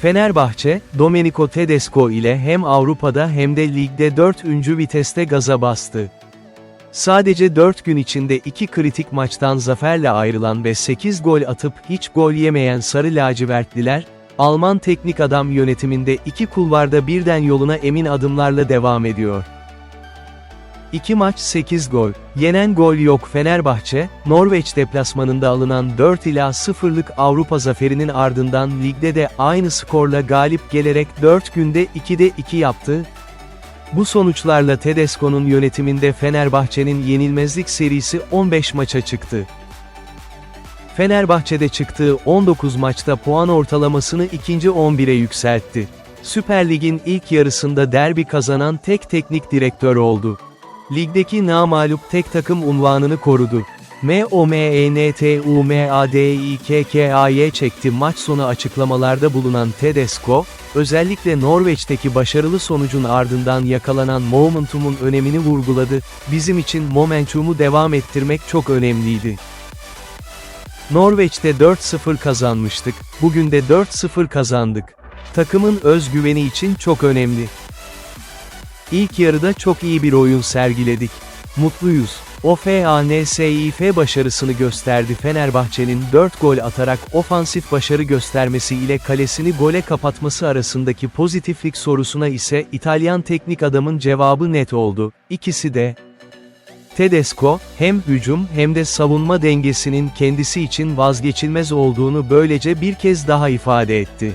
Fenerbahçe, Domenico Tedesco ile hem Avrupa'da hem de ligde 4. viteste gaza bastı. Sadece 4 gün içinde 2 kritik maçtan zaferle ayrılan ve 8 gol atıp hiç gol yemeyen Sarı Lacivertliler, Alman teknik adam yönetiminde iki kulvarda birden yoluna emin adımlarla devam ediyor. 2 maç 8 gol. Yenen gol yok Fenerbahçe, Norveç deplasmanında alınan 4 ila 0'lık Avrupa zaferinin ardından ligde de aynı skorla galip gelerek 4 günde 2'de 2 yaptı. Bu sonuçlarla Tedesco'nun yönetiminde Fenerbahçe'nin yenilmezlik serisi 15 maça çıktı. Fenerbahçe'de çıktığı 19 maçta puan ortalamasını ikinci 11'e yükseltti. Süper Lig'in ilk yarısında derbi kazanan tek teknik direktör oldu. Ligdeki namalup tek takım unvanını korudu. M-O-M-E-N-T-U-M-A-D-I-K-K-A-Y çekti maç sonu açıklamalarda bulunan Tedesco, özellikle Norveç'teki başarılı sonucun ardından yakalanan momentumun önemini vurguladı, bizim için momentumu devam ettirmek çok önemliydi. Norveç'te 4-0 kazanmıştık, bugün de 4-0 kazandık. Takımın özgüveni için çok önemli. İlk yarıda çok iyi bir oyun sergiledik. Mutluyuz. OFANSİF başarısını gösterdi Fenerbahçe'nin 4 gol atarak ofansif başarı göstermesi ile kalesini gole kapatması arasındaki pozitiflik sorusuna ise İtalyan teknik adamın cevabı net oldu. İkisi de, Tedesco, hem hücum hem de savunma dengesinin kendisi için vazgeçilmez olduğunu böylece bir kez daha ifade etti.